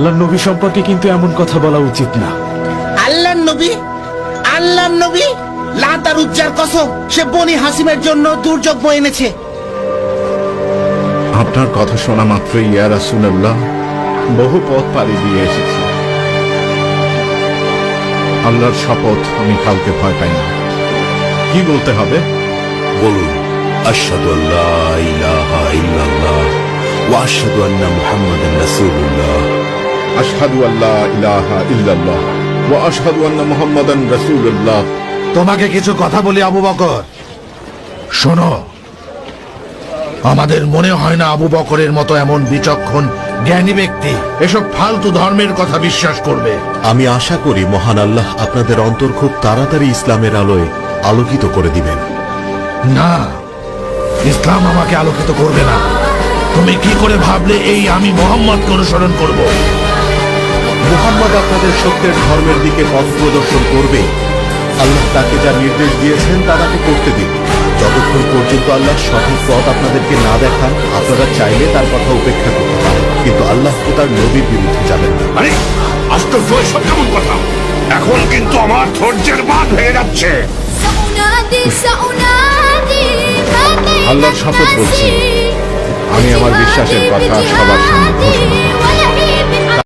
আল্লাহ নবী সম্পর্কে কিন্তু এমন কথা বলা উচিত না। আল্লাহ নবী? আল্লাহ নবী? লাতার উজ্জার কসম সে বনি হাসিমের জন্য দুর্যোগ বয়ে এনেছে। আপনার কথা শোনা মাত্রই ইয়া রাসূলুল্লাহ বহু পথ পাড়ি দিয়ে এসেছি। আল্লাহর শপথ আমি কাউকে ভয় পাই না। কি বলতে হবে? বলুন আশহাদু আল্লাহ ইলাহা ইল্লাল্লাহ ওয়া আশহাদু আন্না মুহাম্মাদান রাসূলুল্লাহ। আশহাদু আল্লাহ ইলাহা ইল্লাল্লাহ ওয়া আশহাদু আন্না মুহাম্মাদান রাসূলুল্লাহ। তোমাকে কিছু কথা বলি আবু বকর। শোনো আমাদের মনে হয় না আবু বকরের মতো এমন বিচক্ষণ জ্ঞানী ব্যক্তি। এসব ফালতু ধর্মের কথা বিশ্বাস করবে। আমি আশা করি মহান আল্লাহ আপনাদের অন্তর খুব তাড়াতাড়ি ইসলামের আলোয় আলোকিত করে দিবেন। না ইসলাম আমাকে আলোকিত করবে না। তুমি কি করে ভাবলে এই আমি মোহাম্মদকে অনুসরণ করব? মোহাম্মদ আপনাদের সত্যের ধর্মের দিকে পথ প্রদর্শন করবে। আল্লাহ তাকে যা নির্দেশ দিয়েছেন তা তাকে করতে দিন। যতক্ষণ পর্যন্ত আল্লাহ সঠিক পথ আপনাদেরকে না দেখান আপনারা চাইলে তার কথা উপেক্ষা করতে পারেন। কিন্তু আল্লাহ তো তার নবীর বিরুদ্ধে যাবেন না। আরে আশ্চর্য এসব কেমন কথা? এখন কিন্তু আমার ধৈর্যের বাঁধ হয়ে যাচ্ছে। আল্লাহ শপথ বলছি। আমি আমার বিশ্বাসের কথা সবার সামনে ঘোষণা